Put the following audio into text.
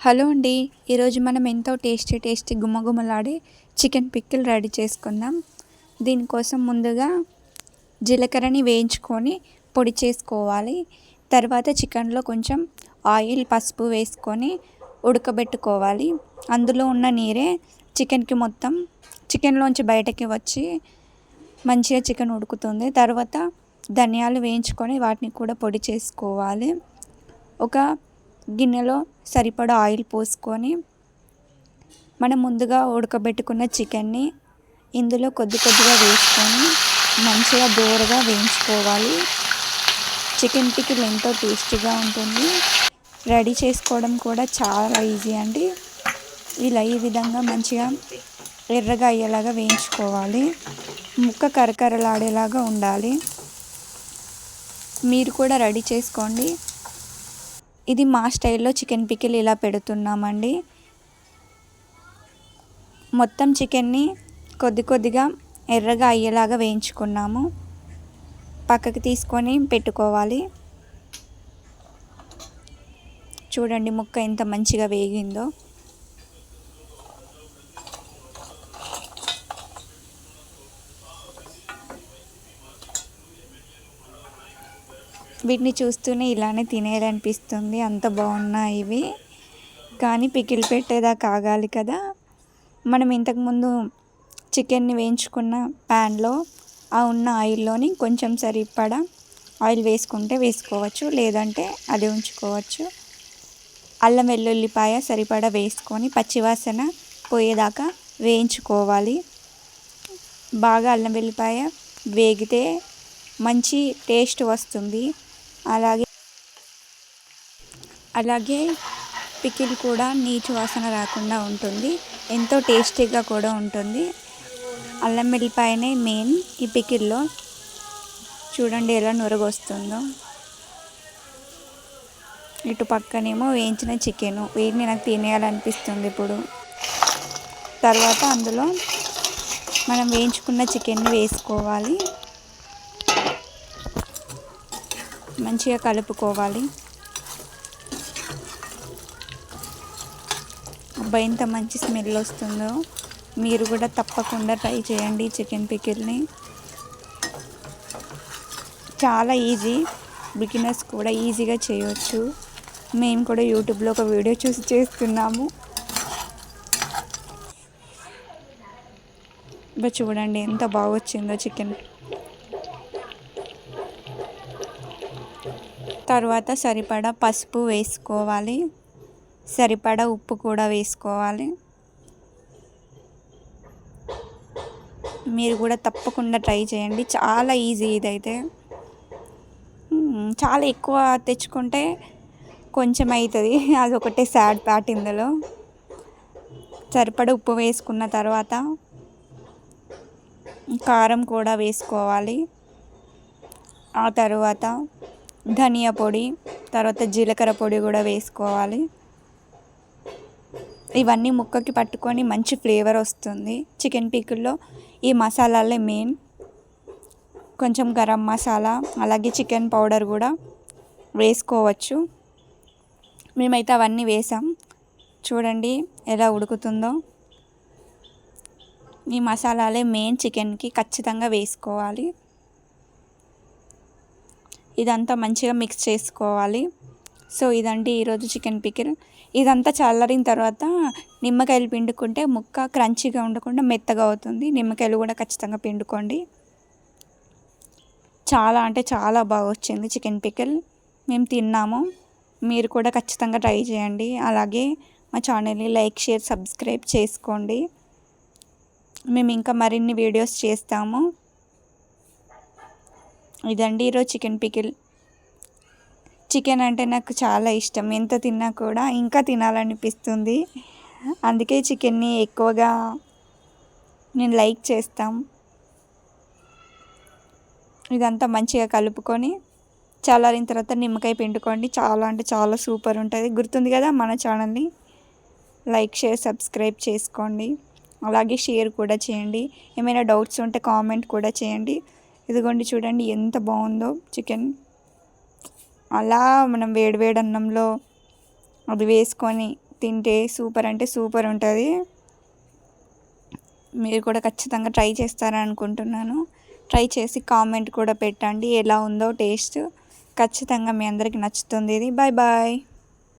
Hello అండి ఈరోజు మనం ఎంతో టేస్టీ టేస్టీ గుమ్మగుమ్మలాడే చికెన్ పిక్కిల్ రెడీ చేసుకుందాం. దీనికోసం ముందుగా జీలకర్రని వేయించుకొని పొడి చేసుకోవాలి. తర్వాత చికెన్లో కొంచెం ఆయిల్ పసుపు వేసుకొని ఉడకబెట్టుకోవాలి. అందులో ఉన్న నీరే చికెన్కి మొత్తం చికెన్లోంచి బయటకి వచ్చి మంచిగా చికెన్ ఉడుకుతుంది. తర్వాత ధనియాలు వేయించుకొని వాటిని కూడా పొడి చేసుకోవాలి. ఒక గిన్నెలో సరిపడా ఆయిల్ పోసుకొని మనం ముందుగా ఉడకబెట్టుకున్న చికెన్ని ఇందులో కొద్ది కొద్దిగా వేసుకొని మంచిగా దూరగా వేయించుకోవాలి. చికెన్ పికిల్ ఎంతో టేస్టీగా ఉంటుంది. రెడీ చేసుకోవడం కూడా చాలా ఈజీ అండి. ఇలా ఈ విధంగా మంచిగా ఎర్రగా అయ్యేలాగా వేయించుకోవాలి. ముక్క కరకరలాడేలాగా ఉండాలి. మీరు కూడా రెడీ చేసుకోండి. ఇది మా స్టైల్లో చికెన్ పికిల్ ఇలా పెడుతున్నామండి. మొత్తం చికెన్ని కొద్ది కొద్దిగా ఎర్రగా అయ్యేలాగా వేయించుకున్నాము. పక్కకి తీసుకొని పెట్టుకోవాలి. చూడండి ముక్క ఎంత మంచిగా వేగిందో. వీటిని చూస్తూనే ఇలానే తినేయాలనిపిస్తుంది అంత బాగున్నాయి ఇవి. కానీ పికిల్ పెట్టేదా కాగాలి కదా. మనం ఇంతకుముందు చికెన్ని వేయించుకున్న ప్యాన్లో ఆ ఉన్న ఆయిల్లోని కొంచెం సరిపడా ఆయిల్ వేసుకుంటే వేసుకోవచ్చు. లేదంటే అది ఉంచుకోవచ్చు. అల్లం వెల్లుల్లిపాయ సరిపడా వేసుకొని పచ్చివాసన పోయేదాకా వేయించుకోవాలి. బాగా అల్లం వెల్లిపాయ వేగితే మంచి టేస్ట్ వస్తుంది. అలాగే అలాగే పికిల్ కూడా నీచు వాసన రాకుండా ఉంటుంది. ఎంతో టేస్టీగా కూడా ఉంటుంది. అల్లం వెల్లిపాయనే మెయిన్ ఈ పికిల్లో. చూడండి ఎలా నురగొస్తుందో. ఇటు పక్కనేమో వేయించిన చికెను. వీటిని నాకు తినేయాలనిపిస్తుంది ఇప్పుడు. తర్వాత అందులో మనం వేయించుకున్న చికెన్ని వేసుకోవాలి. మంచిగా కలుపుకోవాలి. అబ్బా ఎంత మంచి స్మెల్ వస్తుందో. మీరు కూడా తప్పకుండా ట్రై చేయండి చికెన్ పికిల్ని. చాలా ఈజీ. బిగినర్స్ కూడా ఈజీగా చేయవచ్చు మేము కూడా యూట్యూబ్లో ఒక వీడియో చూసి చేస్తున్నాము. చూడండి ఎంత బాగా వచ్చిందో చికెన్. తర్వాత సరిపడా పసుపు వేసుకోవాలి. సరిపడా ఉప్పు కూడా వేసుకోవాలి. మీరు కూడా తప్పకుండా ట్రై చేయండి. చాలా ఈజీ ఇదైతే. చాలా ఎక్కువ తెచ్చుకుంటే కొంచెం అవుతుంది అది ఒకటే సాడ్ ప్యాట్ ఇందులో. సరిపడ ఉప్పు వేసుకున్న తర్వాత కారం కూడా వేసుకోవాలి. ఆ తర్వాత ధనియా పొడి తర్వాత జీలకర్ర పొడి కూడా వేసుకోవాలి. ఇవన్నీ ముక్కకి పట్టుకొని మంచి ఫ్లేవర్ వస్తుంది. చికెన్ పీకుల్లో ఈ మసాలాలే మెయిన్. కొంచెం గరం మసాలా అలాగే చికెన్ పౌడర్ కూడా వేసుకోవచ్చు. మేమైతే అవన్నీ వేసాం. చూడండి ఎలా ఉడుకుతుందో. ఈ మసాలాలే మెయిన్ చికెన్కి ఖచ్చితంగా వేసుకోవాలి. ఇదంతా మంచిగా మిక్స్ చేసుకోవాలి. సో ఇదండి ఈరోజు చికెన్ పికిల్. ఇదంతా చల్లరిన తర్వాత నిమ్మకాయలు పిండుకుంటే ముక్క క్రంచీగా ఉండకుండా మెత్తగా అవుతుంది. నిమ్మకాయలు కూడా ఖచ్చితంగా పిండుకోండి. చాలా అంటే చాలా బాగా వచ్చింది చికెన్ పికిల్. మేము తిన్నాము. మీరు కూడా ఖచ్చితంగా ట్రై చేయండి. అలాగే మా ఛానల్ని లైక్ షేర్ సబ్స్క్రైబ్ చేసుకోండి. మేము ఇంకా మరిన్ని వీడియోస్ చేస్తాము. ఇదండి ఈరోజు చికెన్ పికిల్. చికెన్ అంటే నాకు చాలా ఇష్టం. ఎంత తిన్నా కూడా ఇంకా తినాలనిపిస్తుంది. అందుకే చికెన్ని ఎక్కువగా నేను లైక్ చేస్తాం. ఇదంతా మంచిగా కలుపుకొని చల్లారిన తర్వాత నిమ్మకాయ పిండుకోండి. చాలా అంటే చాలా సూపర్ ఉంటుంది. గుర్తుంది కదా మన ఛానల్ని? లైక్ షేర్ సబ్స్క్రైబ్ చేసుకోండి. అలాగే షేర్ కూడా చేయండి. ఏమైనా డౌట్స్ ఉంటే కామెంట్ కూడా చేయండి. ఇదిగోండి చూడండి ఎంత బాగుందో చికెన్. అలా మనం వేడివేడి అన్నంలో అది వేసుకొని తింటే సూపర్ అంటే సూపర్ ఉంటుంది. మీరు కూడా ఖచ్చితంగా ట్రై చేస్తారని అనుకుంటున్నాను. ట్రై చేసి కామెంట్ కూడా పెట్టండి ఎలా ఉందో టేస్ట్. ఖచ్చితంగా మీ అందరికీ నచ్చుతుంది ఇది. Bye bye